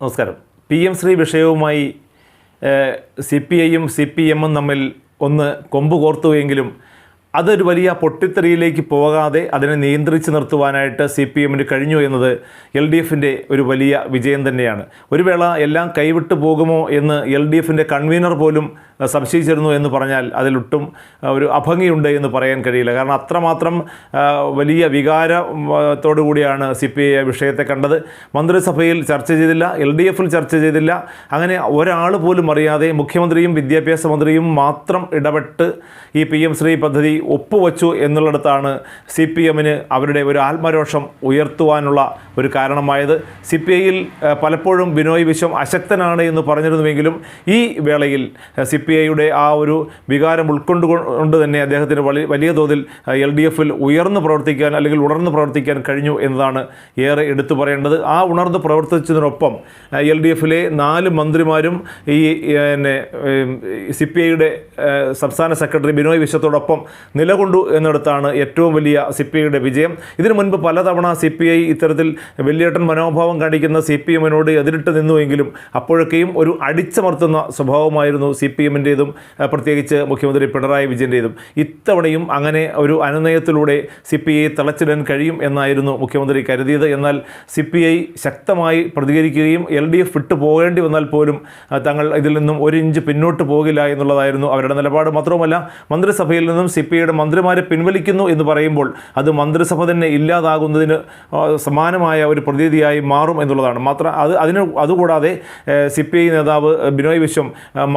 നമസ്കാരം. P M Shri വിഷയവുമായി C P ഐയും സി പി എമ്മും തമ്മിൽ ഒന്ന് കൊമ്പ് കോർത്തുവെങ്കിലും അതൊരു വലിയ പൊട്ടിത്തെറിയിലേക്ക് പോകാതെ അതിനെ നിയന്ത്രിച്ച് നിർത്തുവാനായിട്ട് സി പി എമ്മിന് കഴിഞ്ഞു എന്നത് എൽ ഡി എഫിന്റെ ഒരു വലിയ വിജയം തന്നെയാണ്. ഒരു വേള എല്ലാം കൈവിട്ടു പോകുമോ എന്ന് എൽ ഡി എഫിന്റെ കൺവീനർ പോലും സംശയിച്ചിരുന്നു എന്ന് പറഞ്ഞാൽ അതിലൊട്ടും ഒരു അഭംഗിയുണ്ട് എന്ന് പറയാൻ കഴിയില്ല. കാരണം അത്രമാത്രം വലിയ വികാരത്തോടു കൂടിയാണ് സി പി ഐ വിഷയത്തെ കണ്ടത്. മന്ത്രിസഭയിൽ ചർച്ച ചെയ്തില്ല എൽ ഡി എഫിൽ ചർച്ച ചെയ്തില്ല. അങ്ങനെ ഒരാൾ പോലും അറിയാതെ മുഖ്യമന്ത്രിയും വിദ്യാഭ്യാസ മന്ത്രിയും മാത്രം ഇടപെട്ട് ഈ പി എം ശ്രീ പദ്ധതി ഒപ്പുവച്ചു എന്നുള്ളിടത്താണ് സി പി എമ്മിന് അവരുടെ ഒരു ആത്മരോഷം ഉയർത്തുവാനുള്ള ഒരു കാരണമായത്. സി പി ഐയിൽ പലപ്പോഴും ബിനോയ് വിശ്വം അശക്തനാണ് എന്ന് പറഞ്ഞിരുന്നുവെങ്കിലും ഈ വേളയിൽ സി പി ഐയുടെ ആ ഒരു വികാരം ഉൾക്കൊണ്ടുകൊണ്ട് തന്നെ അദ്ദേഹത്തിന് വലിയ തോതിൽ എൽ ഡി എഫിൽ ഉയർന്നു പ്രവർത്തിക്കാൻ അല്ലെങ്കിൽ ഉണർന്നു പ്രവർത്തിക്കാൻ കഴിഞ്ഞു എന്നതാണ് ഏറെ എടുത്തു പറയേണ്ടത്. ആ ഉണർന്ന് പ്രവർത്തിച്ചതിനൊപ്പം എൽ ഡി എഫിലെ നാല് മന്ത്രിമാരും ഈ പിന്നെ സി പി ഐയുടെ സംസ്ഥാന സെക്രട്ടറി ബിനോയ് വിശ്വത്തോടൊപ്പം നിലകൊണ്ടു എന്നിടത്താണ് ഏറ്റവും വലിയ സി പി ഐയുടെ വിജയം. ഇതിനു മുൻപ് പലതവണ സി പി ഐ ഇത്തരത്തിൽ വലിയേട്ടൻ മനോഭാവം കാണിക്കുന്ന സി പി എമ്മിനോട് എതിരിട്ട് നിന്നുവെങ്കിലും അപ്പോഴൊക്കെയും ഒരു അടിച്ചമർത്തുന്ന സ്വഭാവമായിരുന്നു സി പി എമ്മിന്റേതും പ്രത്യേകിച്ച് മുഖ്യമന്ത്രി പിണറായി വിജയന്റേതും ഇത്തവണയും അങ്ങനെ ഒരു അനുനയത്തിലൂടെ സി പി ഐ തളച്ചിടാൻ കഴിയും എന്നായിരുന്നു മുഖ്യമന്ത്രി കരുതിയത്. എന്നാൽ സി പി ഐ ശക്തമായി പ്രതികരിക്കുകയും എൽ ഡി എഫ് വിട്ടു പോകേണ്ടി വന്നാൽ പോലും തങ്ങൾ ഇതിൽ നിന്നും ഒരു ഇഞ്ച് പിന്നോട്ട് പോകില്ല എന്നുള്ളതായിരുന്നു അവരുടെ നിലപാട്. മാത്രവുമല്ല മന്ത്രിസഭയിൽ നിന്നും സി പി ഐയുടെ മന്ത്രിമാരെ പിൻവലിക്കുന്നു എന്ന് പറയുമ്പോൾ അത് മന്ത്രിസഭ തന്നെ ഇല്ലാതാകുന്നതിന് സമാനമായ ഒരു പ്രതീതിയായി മാറും എന്നുള്ളതാണ്. മാത്രം അത് അതിന് അതുകൂടാതെ സി പി ഐ നേതാവ് ബിനോയ് വിശ്വം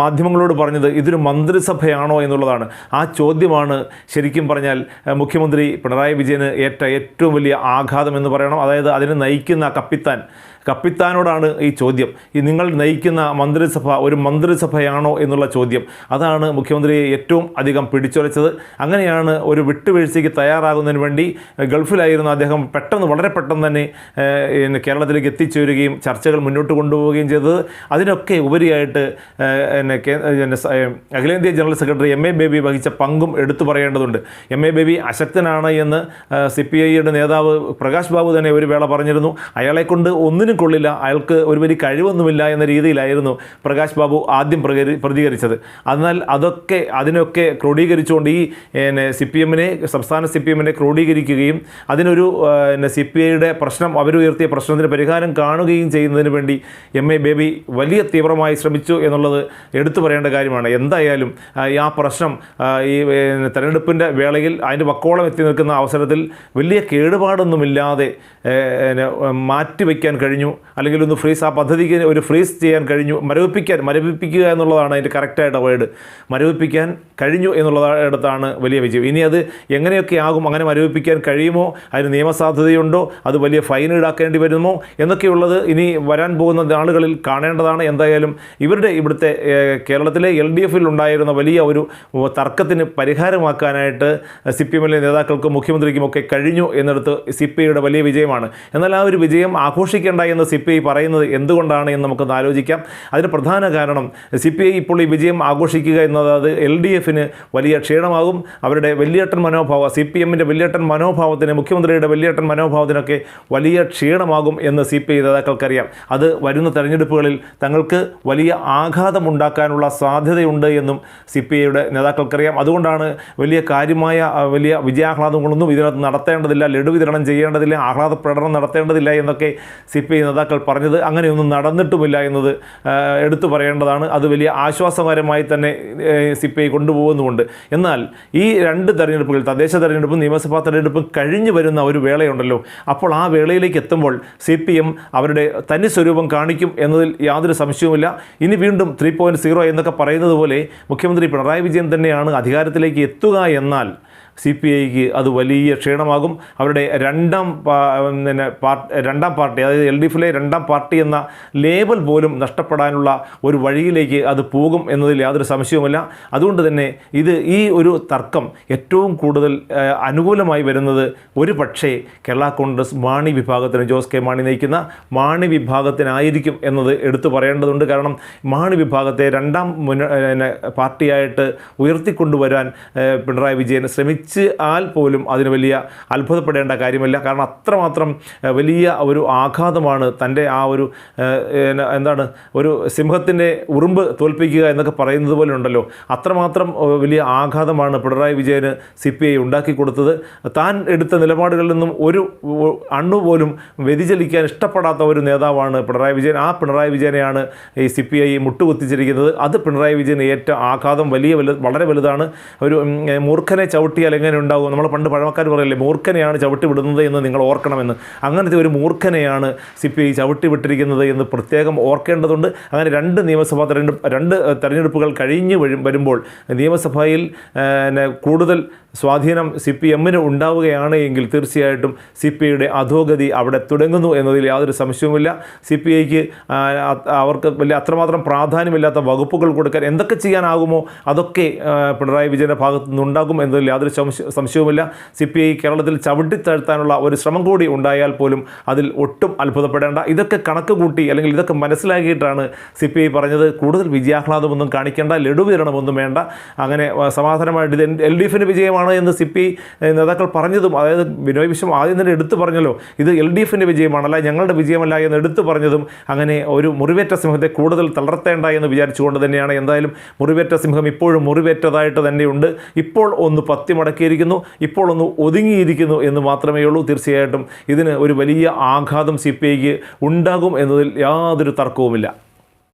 മാധ്യമങ്ങളോട് മാധ്യമങ്ങളോട് പറഞ്ഞത് ഇതൊരു മന്ത്രിസഭയാണോ എന്നുള്ളതാണ്. ആ ചോദ്യമാണ് ശരിക്കും പറഞ്ഞാൽ മുഖ്യമന്ത്രി പിണറായി വിജയന് ഏറ്റ ഏറ്റവും വലിയ ആഘാതം എന്ന് പറയണം. അതായത് അതിനെ നയിക്കുന്ന കപ്പിത്താൻ. കപ്പിത്താനോടാണ് ഈ ചോദ്യം. ഈ നിങ്ങൾ നയിക്കുന്ന മന്ത്രിസഭ ഒരു മന്ത്രിസഭയാണോ എന്നുള്ള ചോദ്യം. അതാണ് മുഖ്യമന്ത്രിയെ ഏറ്റവും അധികം പിടിച്ചുലച്ചത്. അങ്ങനെയാണ് ഒരു വിട്ടുവീഴ്ചയ്ക്ക് തയ്യാറാകുന്നതിന് വേണ്ടി ഗൾഫിലായിരുന്ന അദ്ദേഹം പെട്ടെന്ന് വളരെ പെട്ടെന്ന് തന്നെ കേരളത്തിലേക്ക് എത്തിച്ചേരുകയും ചർച്ചകൾ മുന്നോട്ട് കൊണ്ടുപോവുകയും ചെയ്തത്. അതിനൊക്കെ ഉപരിയായിട്ട് അഖിലേന്ത്യാ general secretary M A Baby വഹിച്ച പങ്കും എടുത്തു പറയേണ്ടതുണ്ട്. എം എ ബേബി അശക്തനാണ് എന്ന് സി പി ഐയുടെ നേതാവ് പ്രകാശ് ബാബു തന്നെ ഒരു വേള പറഞ്ഞിരുന്നു. അയാളെക്കൊണ്ട് ഒന്നിനും കൊള്ളില്ല അയാൾക്ക് ഒരു വലിയ കഴിവൊന്നുമില്ല എന്ന രീതിയിലായിരുന്നു പ്രകാശ് ബാബു ആദ്യം പ്രതികരിച്ചത്. എന്നാൽ അതൊക്കെ അതിനൊക്കെ ക്രോഡീകരിച്ചുകൊണ്ട് ഈ സി പി എമ്മിനെ സംസ്ഥാന സി പി എമ്മിനെ ക്രോഡീകരിക്കുകയും അതിനൊരു പിന്നെ സി പി ഐയുടെ പ്രശ്നം അവരുയർത്തിയ പ്രശ്നത്തിന് പരിഹാരം കാണുകയും ചെയ്യുന്നതിന് വേണ്ടി എം എ ബേബി വലിയ തീവ്രമായി ശ്രമിച്ചു എന്നുള്ളത് എടുത്തു പറയേണ്ട കാര്യമാണ്. എന്തായാലും ആ, പ്രശ്നം ഈ തെരഞ്ഞെടുപ്പിന്റെ വേളയിൽ അതിന്റെ വക്കോളം എത്തി നിൽക്കുന്ന അവസരത്തിൽ വലിയ കേടുപാടൊന്നുമില്ലാതെ മാറ്റിവെക്കാൻ കഴിഞ്ഞു അല്ലെങ്കിൽ ഒന്ന് ഫ്രീസ് ആ പദ്ധതിക്ക് ഒരു ഫ്രീസ് ചെയ്യാൻ കഴിഞ്ഞു മരവിപ്പിക്കാൻ മരവിപ്പിക്കുക എന്നുള്ളതാണ് അതിന്റെ കറക്റ്റായിട്ട് വേർഡ് മരവിപ്പിക്കാൻ കഴിഞ്ഞു എന്നുള്ളതാണ് വലിയ വിജയം. ഇനി അത് എങ്ങനെയൊക്കെ ആകും അങ്ങനെ മരവിപ്പിക്കാൻ കഴിയുമോ അതിന് നിയമസാധ്യതയുണ്ടോ അത് വലിയ ഫൈൻ ഈടാക്കേണ്ടി വരുമോ എന്നൊക്കെയുള്ളത് ഇനി വരാൻ പോകുന്ന നാളുകളിൽ കാണേണ്ടതാണ്. എന്തായാലും ഇവരുടെ ഇവിടുത്തെ കേരളത്തിലെ എൽ ഡി എഫിൽ ഉണ്ടായിരുന്ന വലിയ ഒരു തർക്കത്തിന് പരിഹാരമാക്കാനായിട്ട് സി പി എമ്മിലെ നേതാക്കൾക്കും മുഖ്യമന്ത്രിക്കും ഒക്കെ കഴിഞ്ഞു എന്നിടത്ത് സി പി ഐയുടെ വലിയ വിജയമാണ്. എന്നാൽ ആ ഒരു വിജയം ആഘോഷിക്കേണ്ട എന്ന് സി പി ഐ പറയുന്നത് എന്തുകൊണ്ടാണ് എന്ന് നമുക്കൊന്ന് ആലോചിക്കാം. അതിന് പ്രധാന കാരണം സി പി ഐ ഇപ്പോൾ ഈ വിജയം ആഘോഷിക്കുക എന്നത് അത് എൽ ഡി എഫിന് വലിയ ക്ഷീണമാകും. അവരുടെ വലിയേട്ടൻ മനോഭാവ സി പി എമ്മിന്റെ വലിയേട്ടൻ മനോഭാവത്തിന് മുഖ്യമന്ത്രിയുടെ വലിയേട്ടൻ മനോഭാവത്തിനൊക്കെ വലിയ ക്ഷീണമാകും എന്ന് സി പി ഐ നേതാക്കൾക്കറിയാം. അത് വരുന്ന തെരഞ്ഞെടുപ്പുകളിൽ തങ്ങൾക്ക് വലിയ ആഘാതമുണ്ടാക്കാനുള്ള സാധ്യതയുണ്ട് എന്നും സി പി ഐയുടെ നേതാക്കൾക്കറിയാം. അതുകൊണ്ടാണ് വലിയ കാര്യമായ വലിയ വിജയാഹ്ലാദങ്ങളൊന്നും ഇതിനകത്ത് നടത്തേണ്ടതില്ല. ലഡു വിതരണം ചെയ്യേണ്ടതില്ല ആഹ്ലാദ പ്രകടനം നടത്തേണ്ടതില്ല എന്നൊക്കെ സി പി നേതാക്കൾ പറഞ്ഞത് അങ്ങനെയൊന്നും നടന്നിട്ടുമില്ല എന്നത് എടുത്തു പറയേണ്ടതാണ്. അത് വലിയ ആശ്വാസകരമായി തന്നെ സി പി ഐ കൊണ്ടുപോകുന്നുമുണ്ട്. എന്നാൽ ഈ രണ്ട് തെരഞ്ഞെടുപ്പുകൾ തദ്ദേശ തെരഞ്ഞെടുപ്പും നിയമസഭാ തെരഞ്ഞെടുപ്പും കഴിഞ്ഞു വരുന്ന ഒരു വേളയുണ്ടല്ലോ. അപ്പോൾ ആ വേളയിലേക്ക് എത്തുമ്പോൾ സി പി എം അവരുടെ തനി സ്വരൂപം കാണിക്കും എന്നതിൽ യാതൊരു സംശയവുമില്ല. ഇനി വീണ്ടും ത്രീ പോയിന്റ് സീറോ എന്നൊക്കെ പറയുന്നത് പോലെ മുഖ്യമന്ത്രി പിണറായി വിജയൻ തന്നെയാണ് അധികാരത്തിലേക്ക് എത്തുക എന്നാൽ സി പി ഐക്ക് അത് വലിയ ക്ഷീണമാകും. അവരുടെ രണ്ടാം പിന്നെ രണ്ടാം പാർട്ടി അതായത് എൽ ഡി എഫിലെ രണ്ടാം പാർട്ടി എന്ന ലേബൽ പോലും നഷ്ടപ്പെടാനുള്ള ഒരു വഴിയിലേക്ക് അത് പോകും എന്നതിൽ യാതൊരു സംശയവുമില്ല. അതുകൊണ്ട് തന്നെ ഇത് ഈ ഒരു തർക്കം ഏറ്റവും കൂടുതൽ അനുകൂലമായി വരുന്നത് ഒരു പക്ഷേ കേരള കോൺഗ്രസ് മാണി വിഭാഗത്തിന് ജോസ് കെ മാണി നയിക്കുന്ന മാണി വിഭാഗത്തിനായിരിക്കും എന്നത് എടുത്തു പറയേണ്ടതുണ്ട്. കാരണം മാണി വിഭാഗത്തെ രണ്ടാം മുന്ന പാർട്ടിയായിട്ട് ഉയർത്തിക്കൊണ്ടുവരാൻ പിണറായി വിജയൻ ശ്രമിച്ചു ജയിച്ചാൽ പോലും അതിന് വലിയ അത്ഭുതപ്പെടേണ്ട കാര്യമല്ല. കാരണം അത്രമാത്രം വലിയ ഒരു ആഘാതമാണ് തന്റെ ആ ഒരു എന്താണ് ഒരു സിംഹത്തിന്റെ ഉറുമ്പ് തോൽപ്പിക്കുക എന്നൊക്കെ പറയുന്നത് പോലെ ഉണ്ടല്ലോ. അത്രമാത്രം വലിയ ആഘാതമാണ് പിണറായി വിജയന് സി പി ഐ ഉണ്ടാക്കി കൊടുത്തത്. താൻ എടുത്ത നിലപാടുകളിൽ നിന്നും ഒരു അണ്ണു പോലും വ്യതിചലിക്കാൻ ഇഷ്ടപ്പെടാത്ത ഒരു നേതാവാണ് പിണറായി വിജയൻ. ആ പിണറായി വിജയനെയാണ് ഈ സി പി ഐ മുട്ടുകുത്തിച്ചിരിക്കുന്നത്. അത് പിണറായി വിജയന് ഏറ്റ ആഘാതം വലിയ വലു വളരെ വലുതാണ്. ഒരു മൂർഖനെ ചവിട്ടിയാൽ എങ്ങനെ ഉണ്ടാകും നമ്മൾ പണ്ട് പഴമക്കാർ പറയല്ലേ മൂർഖനെയാണ് ചവിട്ടി വിടുന്നത് എന്ന് നിങ്ങൾ ഓർക്കണമെന്ന്. അങ്ങനത്തെ ഒരു മൂർഖനെയാണ് സി പി ഐ ചവിട്ടി വിട്ടിരിക്കുന്നത് എന്ന് പ്രത്യേകം ഓർക്കേണ്ടതുണ്ട്. അങ്ങനെ രണ്ട് നിയമസഭാ തെരഞ്ഞെടുപ്പ് രണ്ട് തെരഞ്ഞെടുപ്പുകൾ കഴിഞ്ഞ് വരും വരുമ്പോൾ നിയമസഭയിൽ കൂടുതൽ സ്വാധീനം സി പി എമ്മിന് ഉണ്ടാവുകയാണ് എങ്കിൽ തീർച്ചയായിട്ടും സി പി ഐയുടെ അധോഗതി അവിടെ തുടങ്ങുന്നു എന്നതിൽ യാതൊരു സംശയവുമില്ല. സി പി ഐക്ക് അവർക്ക് വലിയ അത്രമാത്രം പ്രാധാന്യമില്ലാത്ത വകുപ്പുകൾ കൊടുക്കാൻ എന്തൊക്കെ ചെയ്യാനാകുമോ അതൊക്കെ പിണറായി വിജയന്റെ ഭാഗത്തു നിന്നുണ്ടാകും എന്നതിൽ യാതൊരു സംശയവുമില്ല. സി പി ഐ കേരളത്തിൽ ചവിട്ടിത്താഴ്ത്താനുള്ള ഒരു ശ്രമം കൂടി ഉണ്ടായാൽ പോലും അതിൽ ഒട്ടും അത്ഭുതപ്പെടേണ്ട. ഇതൊക്കെ കണക്ക് കൂട്ടി അല്ലെങ്കിൽ ഇതൊക്കെ മനസ്സിലാക്കിയിട്ടാണ് സി പി ഐ പറഞ്ഞത്. കൂടുതൽ വിജയാഹ്ലാദമൊന്നും കാണിക്കേണ്ട ലഡു വിതരണമൊന്നും വേണ്ട. അങ്ങനെ സമാധാനമായിട്ട് ഇത് എൽ ഡി എഫിന്റെ വിജയമാണ് എന്ന് സി പി ഐ നേതാക്കൾ പറഞ്ഞതും അതായത് ബിനോയ് വിശ്വം ആദ്യം തന്നെ എടുത്തു പറഞ്ഞല്ലോ ഇത് എൽ ഡി എഫിന്റെ വിജയമാണ് അല്ല ഞങ്ങളുടെ വിജയമല്ല എന്ന് എടുത്തു പറഞ്ഞതും അങ്ങനെ ഒരു മുറിവേറ്റ സിംഹത്തെ കൂടുതൽ തളർത്തേണ്ട എന്ന് വിചാരിച്ചുകൊണ്ട് തന്നെയാണ്. എന്തായാലും മുറിവേറ്റ സിംഹം ഇപ്പോഴും മുറിവേറ്റതായിട്ട് തന്നെയുണ്ട് ഇപ്പോൾ ഒന്ന് പത്തി മടക്കിയിരിക്കുന്നു ഇപ്പോൾ ഒന്ന് ഒതുങ്ങിയിരിക്കുന്നു എന്ന് മാത്രമേ ഉള്ളൂ. തീർച്ചയായിട്ടും ഇതിന് ഒരു വലിയ ആഘാതം സി പി ഐക്ക് ഉണ്ടാകും എന്നതിൽ യാതൊരു തർക്കവുമില്ല.